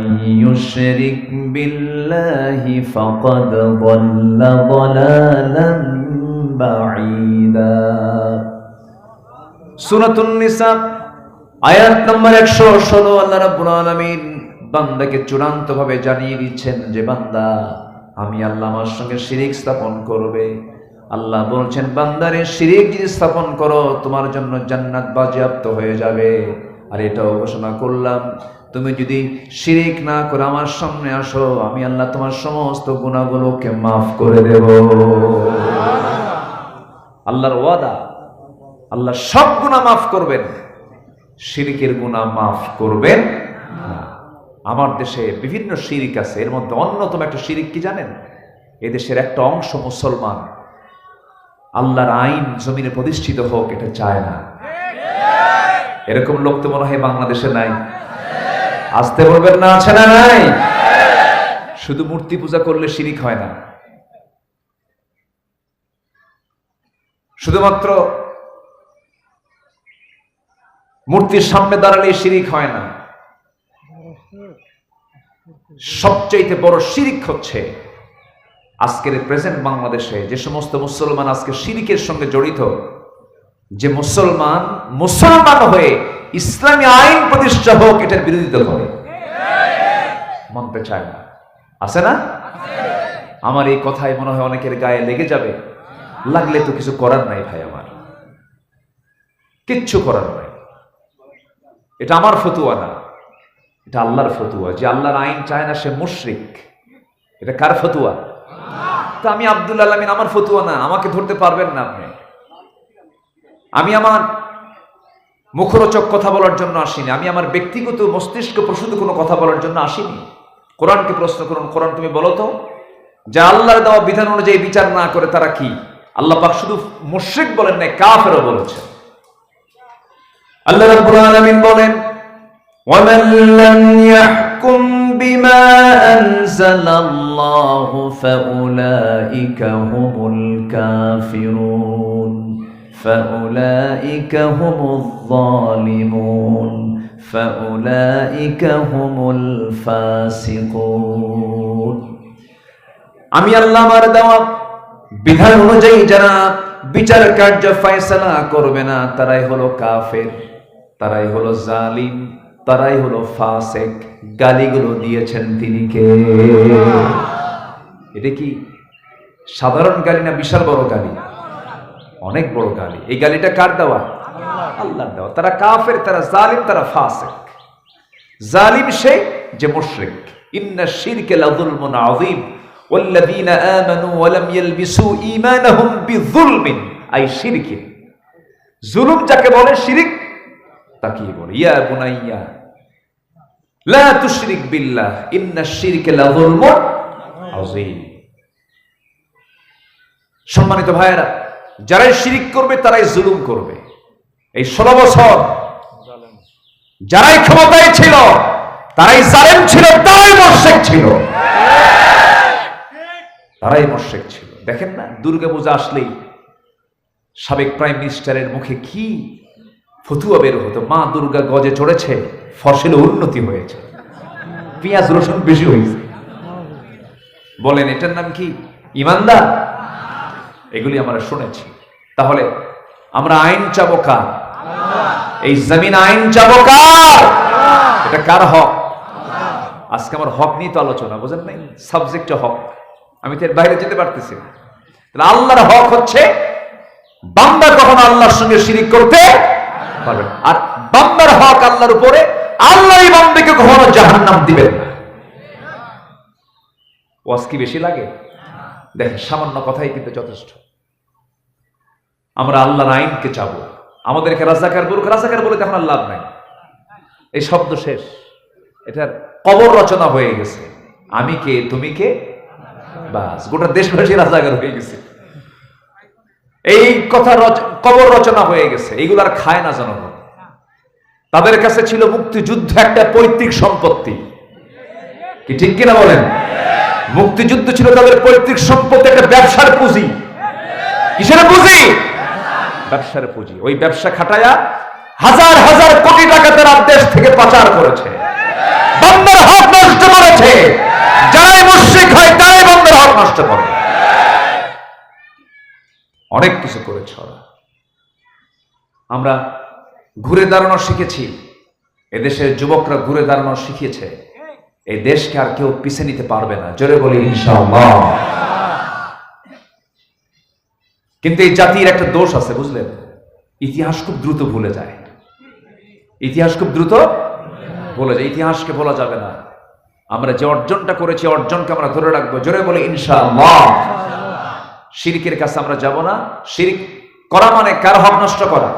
يشرك بالله فقد ضل ضلالا بعيدا সূরাতুন নিসা আয়াত নম্বর 116 আল্লাহ রাব্বুল আলামিন বান্দাকে চূড়ান্ত ভাবে জানিয়ে দিচ্ছেন যে বান্দা আমি আল্লাহ আমার সঙ্গে শিরিক স্থাপন করবে আল্লাহ বলছেন বান্দারে শিরিক যদি স্থাপন করো তোমার জন্য জান্নাত বাজেয়াপ্ত হয়ে যাবে আর এটাও ঘোষণা করলাম তুমি যদি শিরিক না করে, আমার সামনে আসো, আমি আল্লাহ তোমার সমস্ত গুণাগুলোকে মাফ করে দেব। আল্লাহর ওয়াদা, আল্লাহ সব গুণা মাফ করবেন। শিরিকের গুণা মাফ করবেন আমার দেশে বিভিন্ন শিরিক আছে, এর মধ্যে অন্যতম একটা শিরিক কি জানেন? এদেশের একটা অংশ মুসলমান। আল্লাহর আইন জমিনে প্রতিষ্ঠিত হোক, এটা চায় না। এরকম লোক তো মনে হয় বাংলাদেশে নাই। আসতে বলবেন না, আছে না নাই? শুধু মূর্তি পূজা করলে শিরিক হয় না। শুধুমাত্র মূর্তির সামনে দাঁড়ালে শিরিক হয় না। সবচাইতে বড় শিরিক হচ্ছে আজকের প্রেজেন্ট বাংলাদেশে যে সমস্ত মুসলমান আজকে শিরিকের সঙ্গে জড়িত, যে মুসলমান মুসলমান হয়ে ইসলামী আইন প্রতিষ্ঠা হোক, এটার বিরোধিতা করে। মানতে চায় না। আছে না? আমার এই কথায় মনে হয় অনেকের গায়ে লেগে যাবে। লাগলে তো কিছু করার নাই ভাই আমার। কিচ্ছু করার নাই। এটা আমার ফতুয়া না। এটা আল্লাহর ফতুয়া। যে আল্লাহর আইন চায় না সে মুশরিক। এটা কার ফতুয়া? তো আমি আব্দুল আলমিন, আমার ফতুয়া না। আমাকে ধরতে পারবেন না আপনি। আমি আমার মুখরোচক কথা বলার জন্য আসিনি আমি আমার ব্যক্তিগত মস্তিষ্ক প্রসূত কোনো কথা বলার জন্য আসিনি কোরআনকে প্রশ্ন করুন কোরআন তুমি বলো তো যা আল্লাহর দেওয়া বিধান অনুযায়ী বিচার না করে তারা কি আল্লাহ পাক শুধু মুশরিক বলেন নাই কাফেরও বলেছেন আল্লাহ রাব্বুল আলামিন বলেন ومن لم يحكم بما أنزل الله فأولئك هم الكافرون فأولئك هم الظالمون فأولئك هم الفاسقون আমি আল্লাহ আমার দেওয়া বিধান অনুযায়ী যারা বিচার কার্য ফয়সালা করবে না তারাই হলো কাফের তারাই হলো জালিম তারাই হলো ফাসেক গালিগুলো দিয়েছেন তিনি কে এটা কি সাধারণ গালি না বিশাল বড় গালি অনেক বড় গালি এই গালিটা কার দেওয়া আল্লাহর দেওয়া তারা কাফের তারা জালিম তারা ফাসেক জালিম সে যে মুশরিক ইন্না শিরকে লাযুলমুন আযীম والذين آمنوا ولم يلبسوا إيمانهم بظلم أي شرك জুলুম যাকে বলে শিরিক তাকে বলে ইয়া বুনাইয়া লা তুশরিক বিল্লাহ ইন্না শিরকে লাযুলমুন আযীম সম্মানিত ভাইয়েরা যারাই শিরিক করবে, তারাই জুলুম করবে। এই ষোলো বছর যারাই ক্ষমতায় ছিল, তারাই জালেম ছিল, তারাই মোর্শেক ছিল। তারাই মোর্শেক ছিল। দেখেন না, দুর্গা পূজা আসলেই সাবেক প্রাইম মিনিস্টারের মুখে কি ফতুয়া বের হতো। মা দুর্গা গজে চড়েছে, ফসলে উন্নতি হয়েছে। পেঁয়াজ রসুন বেশি হয়েছে। বলেন, এটার নাম কি? ইমানদার? এগুলি আমরা শুনেছি। তাহলে আমরা আইন চাবো কার? এই জমিন আইন চাবো কার? এটা কার হক? আজকে আমার হক নিয়ে তো আলোচনা, বোঝেন নাই? সাবজেক্ট হক। আমি তো এর বাইরে যেতে পারতেছি তাহলে আল্লাহর হক হচ্ছে, বান্দা কখনো আল্লাহর সঙ্গে শিরিক করতে পারবে আর বান্দার হক আল্লাহর উপরে আল্লাহ বান্দাকে কখনো জাহান্নাম দিবেন না। ওয়াজ কি বেশি লাগে? দেখেন, সামান্য কথাই কিন্তু যথেষ্ট। আমরা আল্লাহর আইনকে চাবো। আমাদেরকে রাজাকার বলুক রাজাকার বলে তখন আর লাভ নাই। এই শব্দ শেষ। এটার কবর রচনা হয়ে গেছে। আমি কে, তুমি কে? বাস, গোটা দেশবাসী রাজাকার হয়ে গেছে। এই কথা কবর রচনা হয়ে গেছে। এইগুলো আর খায় না জনগণ। তাদের কাছে ছিল মুক্তিযুদ্ধ একটা পৈতৃক সম্পত্তি। কি ঠিক কিনা বলেন? মুক্তিযুদ্ধ ছিল তাদের পৈতৃক সম্পত্তি, একটা ব্যবসার পুঁজি। কিসের পুঁজি? ব্যবসার পুঁজি। ওই ব্যবসা খাটায়া হাজার হাজার কোটি টাকা তারা দেশ থেকে পাচার করেছে। বন্ধের হক নষ্ট করেছে। যারাই মুশ্রিক হয়, তারাই নষ্ট করে। অনেক কিছু করেছে ওরা। আমরা ঘুরে দাঁড়ানো শিখেছি। এদেশের যুবকরা ঘুরে দাঁড়ানো শিখিয়েছে। এই দেশকে আর কেউ পিছিয়ে নিতে পারবে না। জোরে বলি কিন্তু এই জাতির একটা দোষ আছে, বুঝলেন? ইতিহাস খুব দ্রুত ভুলে যায়। ইতিহাস খুব দ্রুত ভুলে যায়। ইতিহাসকে বলা যাবে না। আমরা যে অর্জনটা করেছি অর্জনকে আমরা ধরে রাখব। জোরে বলে, ইনশাআল্লাহ। শিরিকের কাছে আমরা যাব না। শিরিক করা মানে কার হক নষ্ট করা?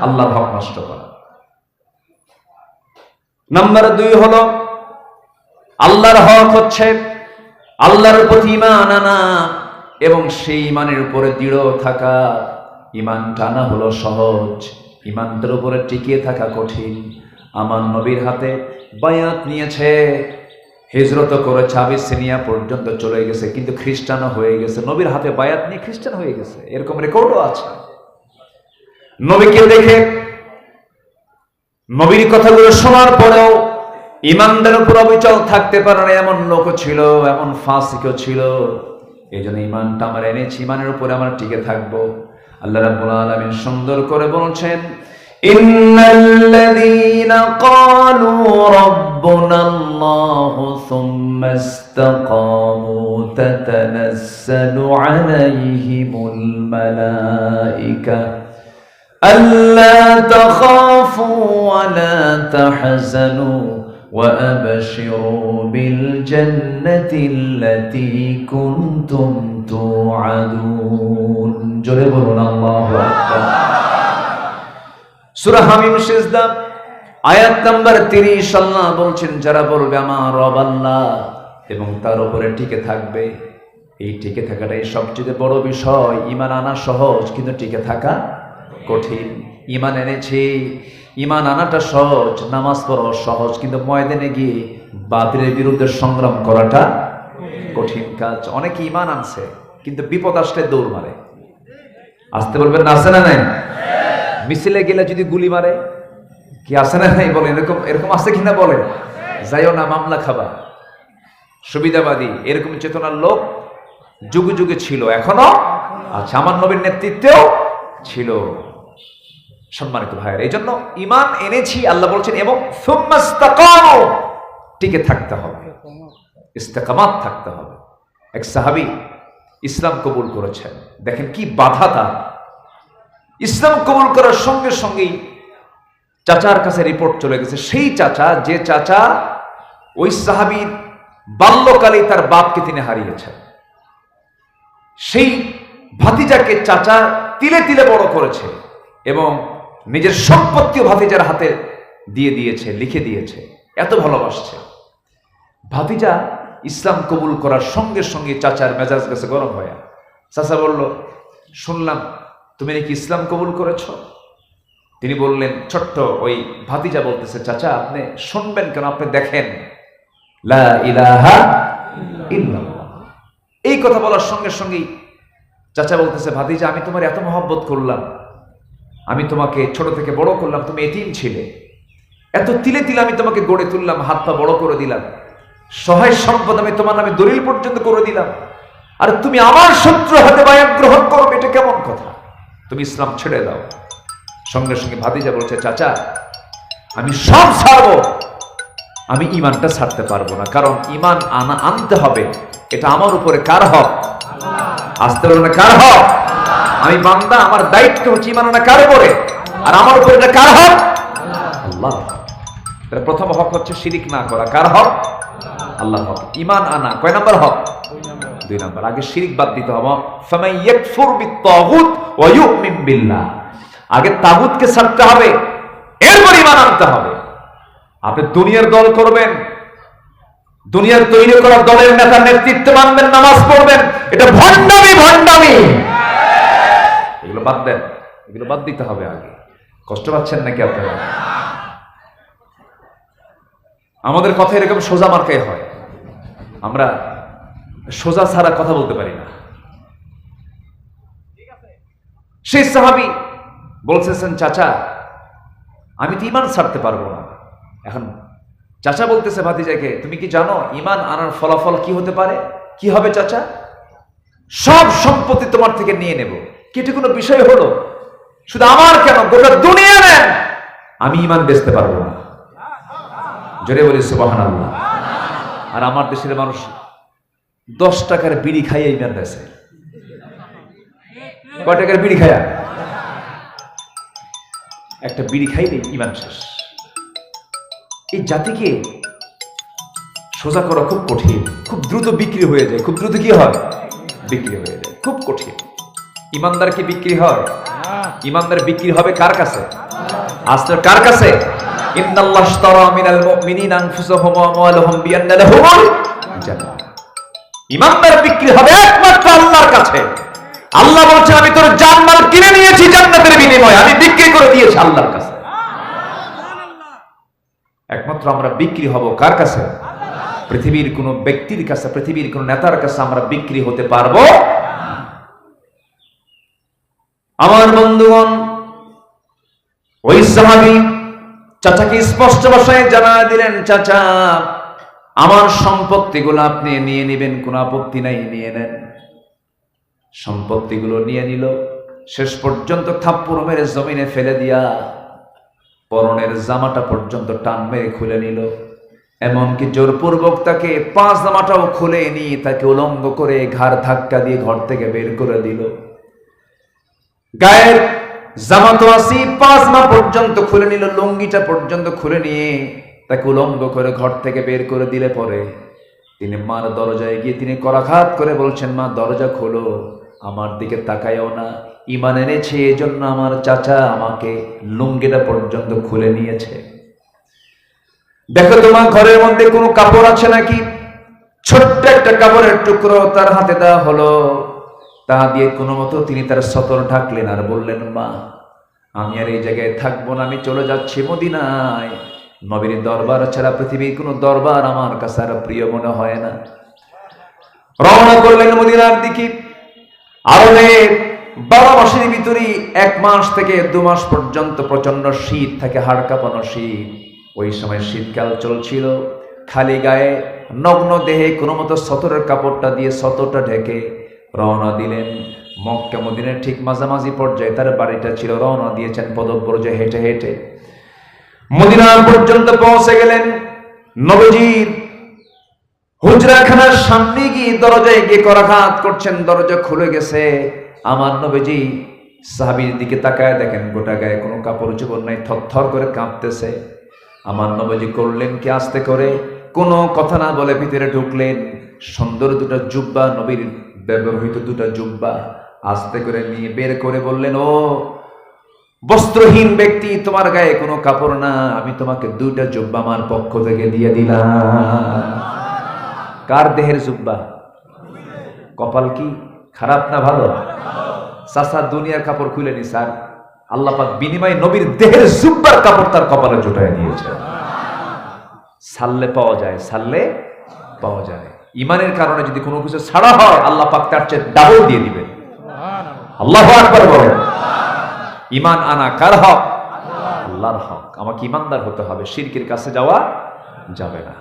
আল্লাহর হক নষ্ট করা। নাম্বার দুই হলো, আল্লাহর হক হচ্ছে আল্লাহর প্রতি ইমান আনা। এবং সেই ইমানের উপরে দৃঢ় থাকা ইমান টানা হলো সহজ। ইমানটার উপরে টিকিয়ে থাকা কঠিন। আমার নবীর হাতে বায়াত নিয়েছে। হিজরত করে ছাবিস সিনিয়া পর্যন্ত চলে গেছে, কিন্তু খ্রিস্টানও হয়ে গেছে। নবীর হাতে বায়াত নিয়ে খ্রিস্টান হয়ে গেছে। এরকম রেকর্ডও আছে। নবীকে দেখে নবীর কথাগুলো শোনার পরেও ইমানদের উপর অবিচল থাকতে পারে এমন লোকও ছিল, এমন ফাঁসিকও ছিল। এই জন্য ইমানটা আমার এনেছি ইমানের উপরে আমরা টিকে থাকব। আল্লাহ রাবুল আলমিন সুন্দর করে বলছেন, ইন্নাল্লাযীনা ক্বালু وأبشروا بالجنة التي كنتم توعدون جربنا الله أكبر সূরা হামিম সিজদা আয়াত নাম্বার 30 আল্লাহ বলছেন যারা বলবে আমার রব আল্লাহ এবং তার উপরে টিকে থাকবে এই টিকে থাকাটাই সবচেয়ে বড় বিষয় ইমান আনা সহজ কিন্তু টিকে থাকা কঠিন ইমান এনেছি ইমান আনাটা সহজ, নামাজ পড়া সহজ, কিন্তু ময়দানে গিয়ে বাতিলের বিরুদ্ধে সংগ্রাম করাটা কঠিন কাজ। অনেকে ইমান আনছে, কিন্তু বিপদ আসলে দৌড় মারে। আসতে বলবেন না, আছে না নাই? মিছিলে গেলে যদি গুলি মারে, কি আছে না নাই বলে এরকম এরকম আছে কিনা বলে যাইও না, মামলা খাবা। সুবিধাবাদী, এরকম চেতনার লোক যুগে যুগে ছিল, এখনও আচ্ছা আমার নবীর নেতৃত্বেও ছিল। সম্মানিত ভাইয়ের এই জন্য ইমান এনেছি, আল্লাহ বলছেন, এবং টিকে থাকতে হবে। ইস্তেকামাত থাকতে হবে। এক সাহাবি ইসলাম কবুল করেছেন। দেখেন কি বাধা তার। ইসলাম কবুল করার সঙ্গে সঙ্গেই চাচার কাছে রিপোর্ট চলে গেছে। সেই চাচা, যে চাচা ওই সাহাবির বাল্যকালে তার বাপকে তিনি হারিয়েছেন। সেই ভাতিজাকে চাচা তিলে তিলে বড় করেছে এবং নিজের সম্পত্তিও ভাতিজার হাতে দিয়ে দিয়েছে, লিখে দিয়েছে, এত ভালোবাসছে। ভাতিজা ইসলাম কবুল করার সঙ্গে সঙ্গে চাচার মেজাজ গেছে গরম হয়ে। চাচা বলল, শুনলাম, তুমি নাকি ইসলাম কবুল করেছ? তিনি বললেন, ছোট্ট ওই ভাতিজা বলতেছে, চাচা, আপনি শুনবেন কেন? আপনি দেখেন। লা এই কথা বলার সঙ্গে সঙ্গেই চাচা বলতেছে, ভাতিজা, আমি তোমার এত মহব্বত করলাম। আমি তোমাকে ছোট থেকে বড় করলাম, তুমি এতিম ছিলে। এত তিলে তিলে আমি তোমাকে গড়ে তুললাম, হাত পা বড় করে দিলাম। সহায় সম্পদ আমি তোমার নামে দলিল পর্যন্ত করে দিলাম। আর তুমি আমার শত্রু হাতে বায়াত গ্রহণ করবে এটা কেমন কথা? তুমি ইসলাম ছেড়ে দাও। সঙ্গে সঙ্গে ভাতিজা বলছে, চাচা, আমি সব ছাড়বো। আমি ইমানটা ছাড়তে পারব না, কারণ ইমান আনা, আনতে হবে। এটা আমার উপরে কার হক? আসতে পারব না, কার হক? আমি বান্দা, আমার দায়িত্ব হচ্ছে ইমান কার উপরে? আর আমার উপরে এটা কার হক? আল্লাহ। প্রথম হক হচ্ছে শিরিক না করা। কার হক? আল্লাহ হক। ইমান আনা। কয় নাম্বার হক? দুই নাম্বার। আগে শিরিক বাদ দিতে হবে। আগে তাগুতকে ছাড়তে হবে। এরপর ইমান আনতে হবে। আপনি দুনিয়ার দল করবেন। দুনিয়ার তৈরি করা দলের নেতা নেতৃত্ব মানবেন, নামাজ পড়বেন। এটা ভণ্ডামি ভণ্ডামি। বাদ দেন। এগুলো বাদ দিতে হবে আগে। কষ্ট পাচ্ছেন নাকি আপনারা? আমাদের কথা এরকম সোজা মার্কায় হয়। আমরা সোজা ছাড়া কথা বলতে পারি না। সেই সাহাবি বলতেছেন চাচা, আমি তো ইমান ছাড়তে পারব না। এখন চাচা বলতেছে ভাতিজাকে, তুমি কি জানো ইমান আনার ফলাফল কি হতে পারে? কি হবে চাচা? সব সম্পত্তি তোমার থেকে নিয়ে নেব। কেটে কোনো বিষয় হলো? শুধু আমার কেন? গোটা দুনিয়া নেন। আমি ইমান বেচতে পারব না। জোরে বলি সুবাহান আল্লাহ আর আমার দেশের মানুষ দশ টাকার বিড়ি খাইয়ে ইমান বেছে কয় টাকার বিড়ি খায়া? একটা বিড়ি খাইলে ইমান শেষ। এই জাতিকে সোজা করা খুব কঠিন। খুব দ্রুত বিক্রি হয়ে যায়। খুব দ্রুত কি হয়? বিক্রি হয়ে যায়। খুব কঠিন। ইমানদার কি বিক্রি হয়? ইমানদার বিক্রি হবে কার কাছে? আজকে কার কাছে? ইন্নাল্লাহ ইশতারা মিনাল মুমিনিনা আনফুসাহুম ওয়া আমওয়ালাহুম বিআন্না লাহুমুল জান্নাহ। ইমানদার বিক্রি হবে একমাত্র আল্লাহর কাছে। আল্লাহ বলছে আমি তোর জানমাল কিনে নিয়েছি জান্নাতের বিনিময়ে। আমি বিক্রি করে দিয়েছি আল্লাহর কাছে। একমাত্র আমরা বিক্রি হব কার কাছে? পৃথিবীর কোন ব্যক্তির কাছে পৃথিবীর কোন নেতার কাছে আমরা বিক্রি হতে পারব আমার বন্ধুগণ, ওই সাহাবি চাচাকে স্পষ্ট ভাষায় জানা দিলেন, চাচা, আমার সম্পত্তিগুলো আপনি নিয়ে নেবেন, কোনো আপত্তি নাই, নিয়ে নেন। সম্পত্তিগুলো নিয়ে নিল, শেষ পর্যন্ত থাপ্পুর মেরে জমিনে ফেলে দিয়া পরনের জামাটা পর্যন্ত টান মেরে খুলে নিল। এমনকি জোরপূর্বক তাকে পাঁচ জামাটাও খুলে নিয়ে তাকে উলঙ্গ করে ঘাড় ধাক্কা দিয়ে ঘর থেকে বের করে দিল। গায়ের জামা তো আসি পাঁচ মা পর্যন্ত খুলে নিল, লুঙ্গিটা পর্যন্ত খুলে নিয়ে তাকে উলঙ্গ করে ঘর থেকে বের করে দিলে পরে তিনি মার দরজায় গিয়ে তিনি করাঘাত করে বলছেন, মা, দরজা খোলো, আমার দিকে তাকায়ও না। ইমান এনেছে, এজন্য আমার চাচা আমাকে লুঙ্গিটা পর্যন্ত খুলে নিয়েছে। দেখো তোমার ঘরের মধ্যে কোনো কাপড় আছে নাকি? ছোট্ট একটা কাপড়ের টুকরো তার হাতে দেওয়া হলো। তা দিয়ে কোনো মতো তিনি তার সতর ঢাকলেন আর বললেন, মা, আমি আর এই জায়গায় থাকব না, আমি চলে যাচ্ছি মদিনায়। নবীর দরবার ছাড়া পৃথিবীর কোনো দরবার আমার কাছে আর প্রিয় মনে হয় না। রওনা করলেন মদিনার দিকে। আরবে বারো মাসের ভিতরেই এক মাস থেকে দু মাস পর্যন্ত প্রচণ্ড শীত থাকে, হাড় কাঁপানো শীত। ওই সময় শীতকাল চলছিল। খালি গায়ে নগ্ন দেহে কোনো মতো সতরের কাপড়টা দিয়ে সতরটা ঢেকে রওনা দিলেন। মক্কা, মদিনের ঠিক মাঝামাঝি পর্যায়ে তার বাড়িটা ছিল, রওনা দিয়েছেন পদব্রজে হেঁটে হেঁটে। মদিনা পর্যন্ত পৌঁছে গেলেন। নবজির হুজরাখানার সামনে গিয়ে দরজায় গিয়ে করাঘাত করছেন, দরজা খুলে গেছে। আমার নবীজি সাহাবির দিকে তাকায় দেখেন, গোটা গায়ে কোনো কাপড় চোপড় নাই, থরথর করে কাঁপতেছে। আমার নবীজি করলেন কি আস্তে করে? কোনো কথা না বলে ভিতরে ঢুকলেন। সুন্দর দুটো জুব্বা নবীর ব্যবহৃত দুটো জুব্বা আস্তে করে নিয়ে বের করে বললেন, ও বস্ত্রহীন ব্যক্তি, তোমার গায়ে কোনো কাপড় না, আমি তোমাকে দুইটা জুব্বা আমার পক্ষ থেকে দিয়ে দিলাম। কার দেহের জুব্বা? কপাল কি খারাপ না ভালো? সাসা দুনিয়ার কাপড় খুলে নি, স্যার। আল্লাহ পাক বিনিময়ে নবীর দেহের জুব্বার কাপড় তার কপালে জোটায় দিয়েছে সাল্লে পাওয়া যায়, সাল্লে পাওয়া যায়। ইমানের কারণে যদি কোনো কিছু ছাড়া হয়, আল্লাহ পাক তার চেয়ে ডাবল দিয়ে দিবে। আল্লাহ ইমান আনা কার হক? আল্লাহর হক। আমাকে ইমানদার হতে হবে, শিরকের কাছে যাওয়া যাবে না।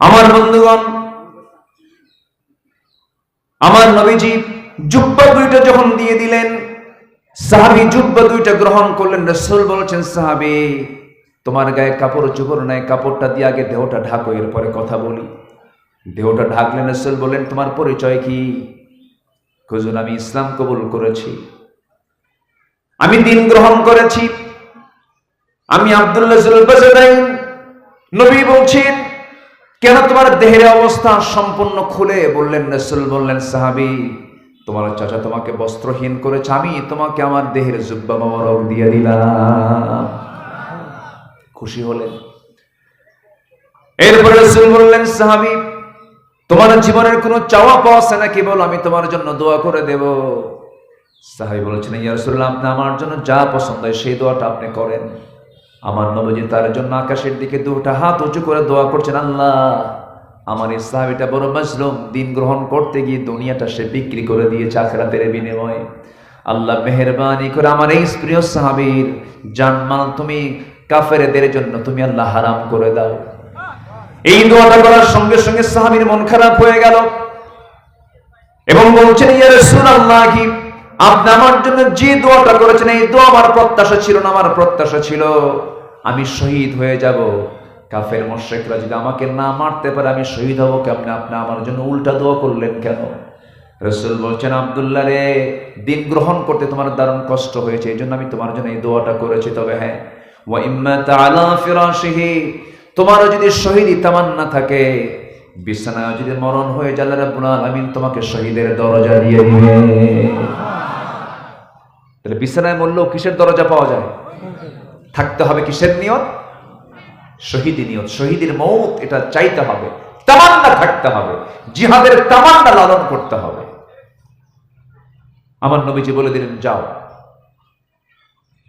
আমার বন্ধুগণ, আমার নবীজি জুব্বা দুইটা যখন দিয়ে দিলেন, সাহাবি জুব্বা দুইটা গ্রহণ করলেন, রসুল বলেছেন, সাহাবি, তোমার গায়ে কাপড় চোপড় নাই, কাপড়টা দিয়ে আগে দেহটা ঢাকো, এরপরে কথা বলি। দেহটা ঢাকলেন রসুল বললেন তোমার পরিচয় কি? খুঁজুন আমি ইসলাম কবুল করেছি। আমি দিন গ্রহণ করেছি। আমি আব্দুল্লাহ নবী বলছেন, কেন তোমার দেহের অবস্থা সম্পূর্ণ খুলে? বললেন রসুল বললেন, সাহাবি, তোমার চাচা তোমাকে বস্ত্রহীন করেছে। আমি তোমাকে আমার দেহের জুব্বা মোবারক দিয়ে দিলাম। খুশি হলেন। এরপরে বললেন, সাহাবি তোমার জীবনের কোনো চাওয়া পাওয়া আছে নাকি বল আমি তোমার জন্য দোয়া করে দেব। সাহাবি বলেছেন, ইয়া রাসূলুল্লাহ, আপনি আমার জন্য যা পছন্দ হয় সেই দোয়াটা আপনি করেন। আমার নবজি তার জন্য আকাশের দিকে দুটা হাত উঁচু করে দোয়া করছেন, আল্লাহ, আমার এই সাহাবিটা বড় মাজলুম। দিন গ্রহণ করতে গিয়ে দুনিয়াটা সে বিক্রি করে দিয়ে দিয়েছে আখরাতের বিনিময়ে। আল্লাহ, মেহরবানি করে আমার এই প্রিয় সাহাবীর জানমাল তুমি কাফেরদের জন্য তুমি আল্লাহ হারাম করে দাও। এই দোয়াটা করার সঙ্গে সঙ্গে সাহাবীর মন খারাপ হয়ে গেল। এবং বলছেন, ইয়া রাসূলুল্লাহ, আপনি আমার জন্য যে দোয়াটা করেছেন, এই দোয়া আমার প্রত্যাশা ছিল না, আমার প্রত্যাশা ছিল আমি শহীদ হয়ে যাব। কাফের মোশেকরা যদি আমাকে না মারতে পারে, আমি শহীদ হব কেমন? আপনি আমার জন্য উল্টা দোয়া করলেন কেন? রসুল বলছেন, আবদুল্লাহ রে, দিন গ্রহণ করতে তোমার দারুণ কষ্ট হয়েছে, এই জন্য আমি তোমার জন্য এই দোয়াটা করেছি। তবে হ্যাঁ ওয়া ইম্মা তাআলা ফিরাশিহি তোমারও যদি শহীদ তামান্না থাকে, বিছানায় যদি মরণ হয়ে যায় রাব্বুল আলামিন তোমাকে শহীদের দরজা দিয়ে দিবে। তাহলে বিছানায় মরলেও কিসের দরজা পাওয়া যায়? থাকতে হবে কিসের নিয়ত? শহীদি নিয়ত। শহীদের মৌত এটা চাইতে হবে, তামান্না থাকতে হবে, জিহাদের তামান্না লালন করতে হবে। আমার নবীজি বলে দিলেন, যাও।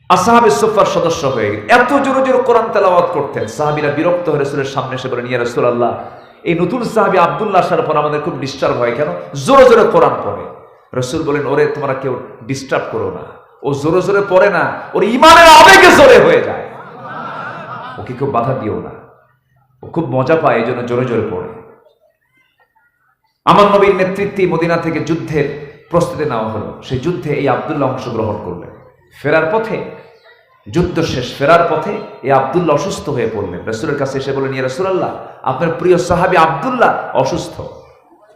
আসাহাবে সোফার সদস্য হয়ে গেল এত জোরে জোরে কোরআন তেলাওয়াত করতেন। সাহাবিরা বিরক্ত হয়ে রসুলের সামনে এসে বলেন ইয়া রসুল আল্লাহ এই নতুন সাহাবি আব্দুল্লাহ আসার পর আমাদের খুব ডিস্টার্ব হয় কেন? জোরে জোরে কোরআন পড়ে। রসুল বলেন, ওরে, তোমরা কেউ ডিস্টার্ব করো না। ও জোরে জোরে পড়ে না, ওর ইমানের আবেগে জোরে হয়ে যায়। ওকে কেউ বাধা দিও না। ও খুব মজা পায়, এই জন্য জোরে জোরে পড়ে। আমার নবীর নেতৃত্বে মদিনা থেকে যুদ্ধের প্রস্তুতি নেওয়া হলো। সেই যুদ্ধে এই আবদুল্লাহ অংশগ্রহণ করলেন। ফেরার পথে, যুদ্ধ শেষ ফেরার পথে এই আবদুল্লাহ অসুস্থ হয়ে পড়লেন। রসুলের কাছে এসে বলেন ইয়া রসুলাল্লাহ, আপনার প্রিয় সাহাবি আবদুল্লাহ অসুস্থ।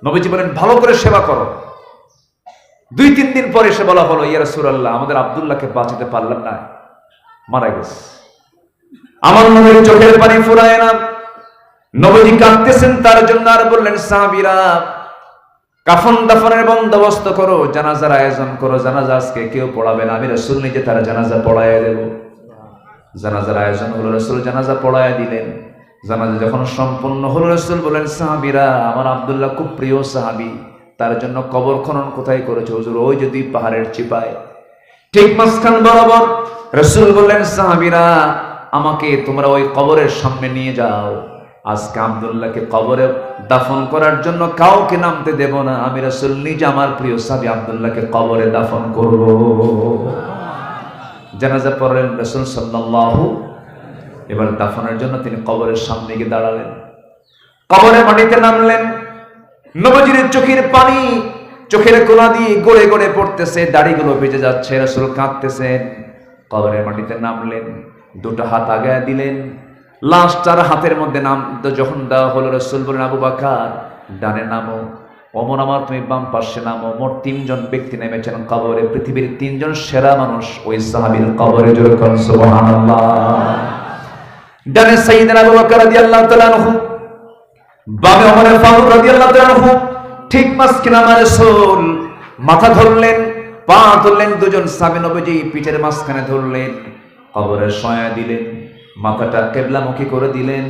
নবীজি বলেন, ভালো করে সেবা করো। দুই, তিন দিন পরে এসে বলা হলো, ইয়া রসুলাল্লাহ, আমাদের আবদুল্লাহকে বাঁচাতে পারলাম না। মারা গেছে। আমার নবীর চোখের পানি ফুরায় না। নবীজি কাঁদতেছেন, তার জন্য আর বললেন, সাহাবিরা কাফন দাফনের বন্দোবস্ত করো, জানাজার আয়োজন করো, জানাজা আজকে কেউ পড়াবে না। আমি রসুল নিজে তারা জানাজা পড়ায় দেব। জানাজার আয়োজন হলো রসুল জানাজা পড়ায় দিলেন। জানাজা যখন সম্পন্ন হলো, রসুল বলেন সাহাবিরা, আমার আব্দুল্লাহ খুব প্রিয় সাহাবি। তার জন্য কবর খনন কোথায় করেছে? হুজুর, ওই যদি পাহাড়ের চিপায়। ঠিক মাঝখান বরাবর রসুল বললেন, সাহাবিরা, আমাকে তোমরা ওই কবরের সামনে নিয়ে যাও। আজকে আব্দুল্লাহকে কবরে দাফন করার জন্য কাউকে নামতে দেব না। আমি রসুল নিজে আমার প্রিয় সাবি আবদুল্লাহকে কবরে দাফন করব। জানাজা পড়লেন রসুল সাল্লাল্লাহু এবার দাফনের জন্য তিনি কবরের সামনে গিয়ে দাঁড়ালেন। কবরে মাটিতে নামলেন। নবজির চোখের পানি চোখের কোনা দিয়ে গড়ে গড়ে পড়তেছে, দাড়িগুলো বেজে যাচ্ছে, রসুল কাঁদতেছেন। কবরের মাটিতে নামলেন, দুটো হাত আগায় দিলেন। লাস্ট চার হাতের মধ্যে নাম যখন দেওয়া হলো রসুল বলেন, আবু বাকার, ডানে নামো অমর আমার তুমি বাম পাশে নামো। মোট তিনজন ব্যক্তি নেমেছেন কবরে। পৃথিবীর তিনজন সেরা মানুষ ওই সাহাবীর কবরে ডানে সাইয়েদনা আবু বকর রাদিয়াল্লাহু তাআলা আনহু, বামে ওমর ফারুক রাদিয়াল্লাহু তাআলা আনহু, ঠিক মাঝখানে আমার রাসূল। মাথা ধরলেন, পা ধরলেন দুজন সাহাবী নবীজি, পিঠের মাঝখানে ধরলেন, কবরে সয়া দিলেন। মাথাটা কেবলামুখী করে দিলেন।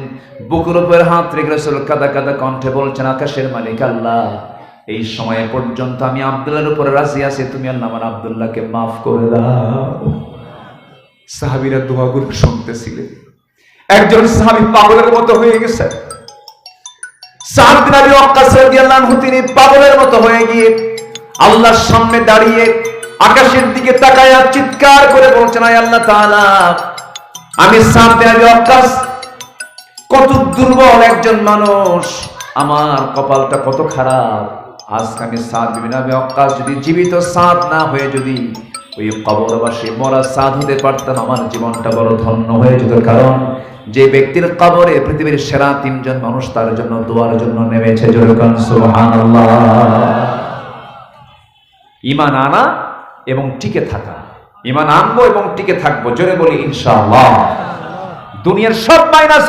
বুকুর উপর হাত রেখে রাসূল কাদা কাদা কণ্ঠে বলছেন, আকাশের মালিক আল্লাহ, এই সময় পর্যন্ত আমি আব্দুল্লাহর উপরে রাজি আছি, তুমি আল্লাহ আমার আব্দুল্লাহকে মাফ করে দাও। সাহাবীরা দোয়াগুলো শুনতেছিলেন। একজন সাহাবী পাগলের মতো হয়ে গেছে। তিনি পাগলের মতো হয়ে গিয়ে আল্লাহর সামনে দাঁড়িয়ে আকাশের দিকে তাকায়া চিৎকার করে বলছেন, আয় আল্লাহ তাআলা আমি কত দুর্বল একজন মানুষ। আমার কপালটা কত খারাপ। আজকে আমি সাদ আবি ওয়াক্কাস যদি জীবিত সাদ না হয়ে যদি ওই কবরবাসী মরা সাদ হতে পারতাম, আমার জীবনটা বড় ধন্য হয়ে যেত। কারণ যে ব্যক্তির কবরে পৃথিবীর সেরা তিনজন মানুষ, তার জন্য দোয়ার জন্য নেমেছে ইমান আনা এবং টিকে থাকা। ইমান আনব এবং টিকে থাকব। জোরে বলি ইনশাআল্লাহ। দুনিয়ার সব মাইনাস